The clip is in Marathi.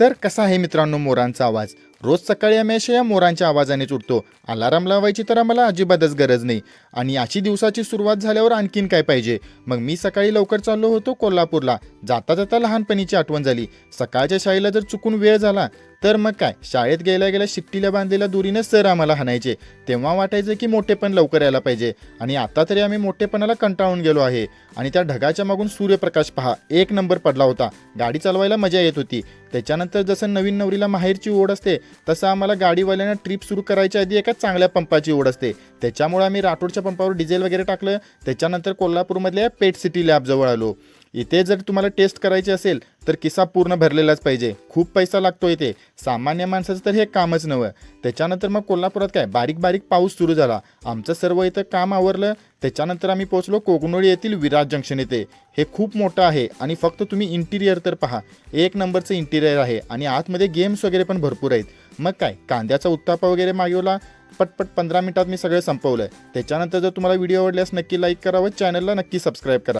तर कसा आहे मित्रांनो मोरांचा आवाज? रोज सकाळी आम्ही अशा या मोरांच्या आवाजानेच उठतो अलाराम लावायची तर आम्हाला अजिबातच गरज नाही. आणि अशी दिवसाची सुरुवात झाल्यावर आणखीन काय पाहिजे? मग मी सकाळी लवकर चाललो होतो कोल्हापूरला. जाता जाता लहानपणीची आठवण झाली. सकाळच्या शाळेला जर चुकून वेळ झाला तर मग काय? शाळेत गेल्या गेल्या शिट्टीला बांधलेल्या दुरीनं सर आम्हाला हाणायचे. तेव्हा वाटायचं की मोठेपण लवकर यायला पाहिजे. आणि आता तरी आम्ही मोठेपणाला कंटाळून गेलो आहे. आणि त्या ढगाच्या मागून सूर्यप्रकाश पहा. एक नंबर पडला होता. गाडी चालवायला मजा येत होती. त्याच्यानंतर जसं नवीन नवरीला माहेरची ओढ असते तसं आम्हाला गाडीवाल्यांना ट्रिप सुरू करायच्या आधी एका चांगल्या पंपाची ओढ असते. त्याच्यामुळे आम्ही राठोडच्या पंपावर डिझेल वगैरे टाकलं. त्याच्यानंतर कोल्हापूरमधल्या पेट सिटी लॅबजवळ आलो. इथे जर तुम्हाला टेस्ट करायची असेल तर किस्सा पूर्ण भरलेलाच पाहिजे. खूप पैसा लागतो इथे. सामान्य माणसाचं तर हे कामच नवं त्याच्यानंतर मग कोल्हापुरात काय? बारीक बारीक पाऊस सुरू झाला. आमचं सर्व इथं काम आवरलं. त्याच्यानंतर आम्ही पोहोचलो कोकणोळी येथील विराज जंक्शन येथे हे खूप मोठं आहे आणि फक्त तुम्ही इंटिरियर तर पहा. एक नंबरचं इंटिरियर आहे आणि आतमध्ये गेम्स वगैरे पण भरपूर आहेत. मग काय कांद्याचा उत्तापा वगैरे मागवला पटपट पंधरा मिनिटात मी सगळं संपवलं आहे त्याच्यानंतर जर तुम्हाला व्हिडिओ आवडल्यास नक्की लाईक करा व चॅनलला नक्की सबस्क्राईब करा.